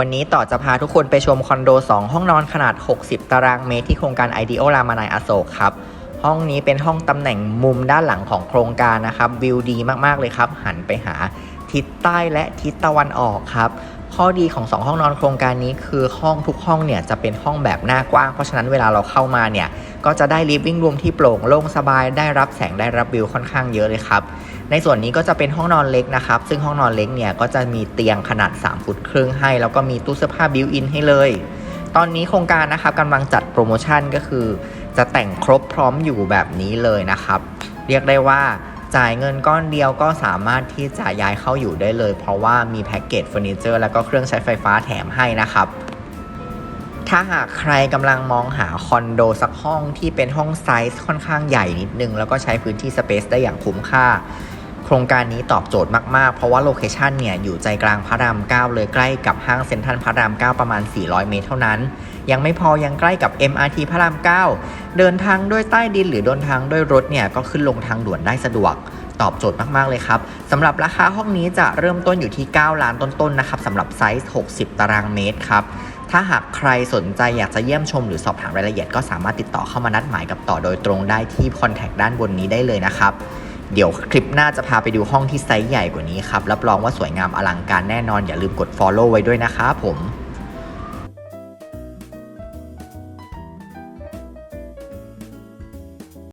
วันนี้ต่อจะพาทุกคนไปชมคอนโด 2 ห้องนอนขนาด 60 ตารางเมตรที่โครงการ IDEO รามานายอโศกครับ ห้องนี้เป็นห้องตำแหน่งมุมด้านหลังของโครงการนะครับ วิวดีมากๆเลยครับ หันไปหา ทิศใต้และทิศตะวันออกครับ ข้อดีของ 2 ห้องนอนโครงการนี้คือห้องทุกห้องเนี่ยจะเป็นห้องแบบหน้ากว้าง เพราะฉะนั้นเวลาเราเข้ามาเนี่ยก็จะได้ living room ที่โปร่งโล่งสบายได้รับแสงได้รับวิวค่อนข้างเยอะเลยครับ ในส่วนนี้ก็จะเป็นห้องนอนเล็กนะครับ ซึ่งห้องนอนเล็กเนี่ยก็จะมีเตียงขนาด 3 ฟุตครึ่งให้ แล้วก็มีตู้เสื้อผ้าบิวอินให้เลย ตอนนี้โครงการนะครับกำลังจัดโปรโมชั่นก็คือ จะแต่งครบพร้อมอยู่แบบนี้เลยนะครับ เรียกได้ว่า จ่ายเงินก้อนเดียวก็สามารถที่จะย้ายเข้าอยู่ได้เลย เพราะว่ามีแพ็กเกจเฟอร์นิเจอร์แล้วก็เครื่องใช้ไฟฟ้าแถมให้นะครับถ้าหากใครกำลังมองหาคอนโดสักห้องที่เป็นห้องไซส์ค่อนข้างใหญ่นิดนึง แล้วก็ใช้พื้นที่สเปซได้อย่างคุ้มค่า โครงการนี้ตอบโจทย์มาก ๆ เพราะว่าโลเคชันเนี่ย อยู่ใจกลางพระราม 9 เลยใกล้กับห้างเซ็นทรัลพระราม 9 ประมาณ 400 เมตรเท่านั้น ยังไม่พอยังใกล้กับ MRT พระราม 9 เดินทางด้วยใต้ดินหรือเดินทางด้วยรถเนี่ยก็ขึ้นลงทางด่วนได้สะดวกตอบโจทย์มาก ๆ เลยครับสำหรับราคาห้องนี้จะเริ่มต้นอยู่ที่ 9 ล้านต้น ๆ นะครับสำหรับไซส์ 60 ตารางเมตรครับ ถ้าหากใครสนใจอยากจะเยี่ยมชมหรือสอบถามรายละเอียดก็สามารถติดต่อเข้ามานัดหมายกับต่อโดยตรงได้ที่คอนแทคด้านบนนี้ได้เลยนะครับ เดี๋ยวคลิปหน้าจะพาไปดูห้องที่ไซส์ใหญ่กว่านี้ครับ รับรองว่าสวยงามอลังการแน่นอนอย่าลืมกด follow ไว้ด้วยนะครับผม